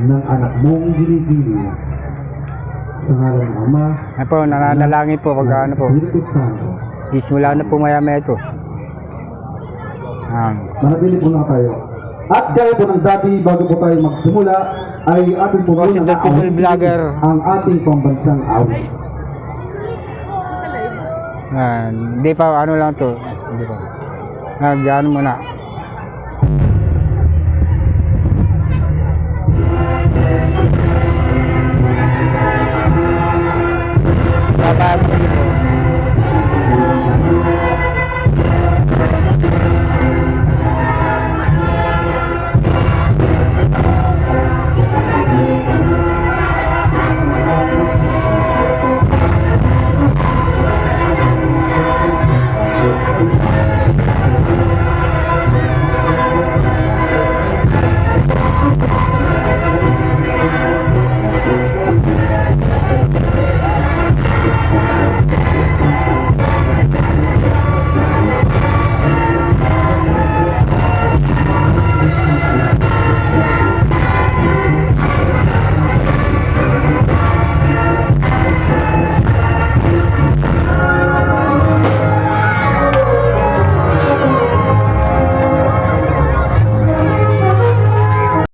ng anak mong ginigili. Sa ngalan ng Ama, Ano po, nananalangin po pag ano po. Espiritu Santo. Isimula na po maya maya ito. Um, Manatili po na tayo. At gaya po ng dati, bago po tayo magsimula, ay ating po muna The People Vlogger. ang ating pambansang awit. ah, hindi pa ano lang to. Hindi pa. Nag ano muna.